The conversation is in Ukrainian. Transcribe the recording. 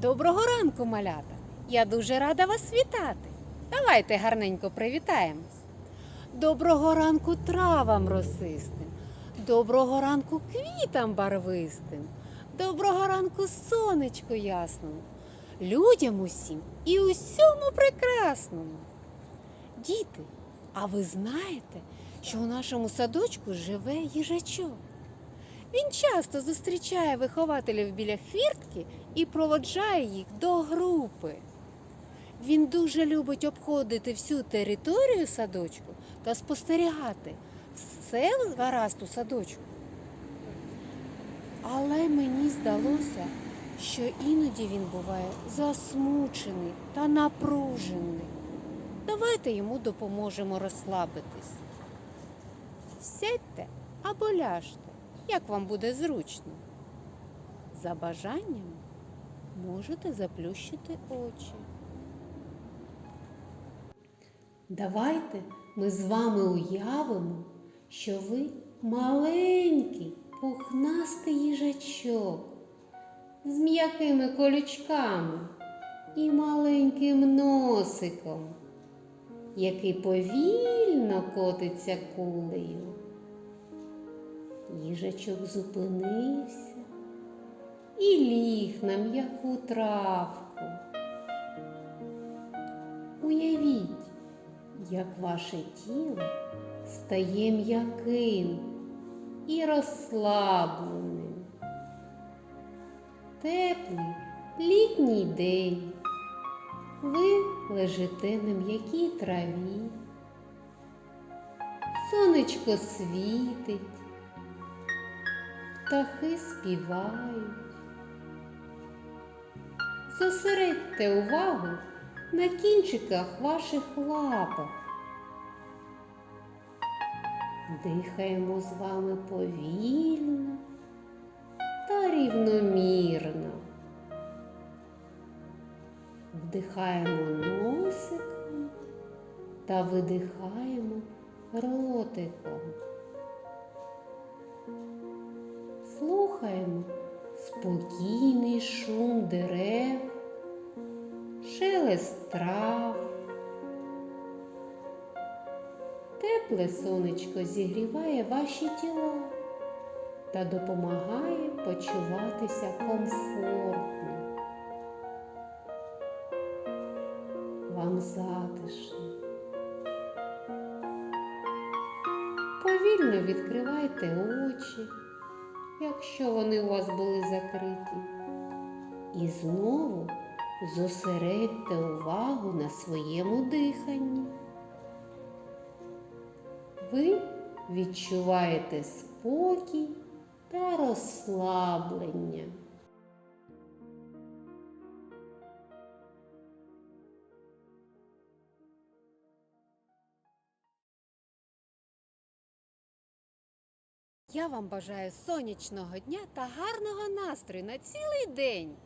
Доброго ранку, малята! Я дуже рада вас вітати. Давайте гарненько привітаємось. Доброго ранку травам росистим, доброго ранку квітам барвистим, доброго ранку сонечку ясному, людям усім і усьому прекрасному. Діти, а ви знаєте, що у нашому садочку живе їжачок? Він часто зустрічає вихователів біля хвіртки і проводжає їх до групи. Він дуже любить обходити всю територію садочку та спостерігати, все гаразд у садочку. Але мені здалося, що іноді він буває засмучений та напружений. Давайте йому допоможемо розслабитись. Сядьте або ляжте, як вам буде зручно. За бажанням можете заплющити очі. Давайте ми з вами уявимо, що ви маленький пухнастий їжачок з м'якими колючками і маленьким носиком, який повільно котиться кулею. Їжачок зупинився і ліг на м'яку травку. Уявіть, як ваше тіло стає м'яким і розслабленим. Теплий літній день. Ви лежите на м'якій траві. Сонечко світить, птахи співають. Зосередьте увагу на кінчиках ваших лапок. Дихаємо з вами повільно та рівномірно. Вдихаємо носиком та видихаємо ротиком. Слухаємо спокійний шум дерев, шелест трав. Тепле сонечко зігріває ваші тіла та допомагає почуватися комфортно. Вам затишно. Повільно відкривайте очі, якщо вони у вас були закриті. І знову зосередьте увагу на своєму диханні. Ви відчуваєте спокій та розслаблення. Я вам бажаю сонячного дня та гарного настрою на цілий день.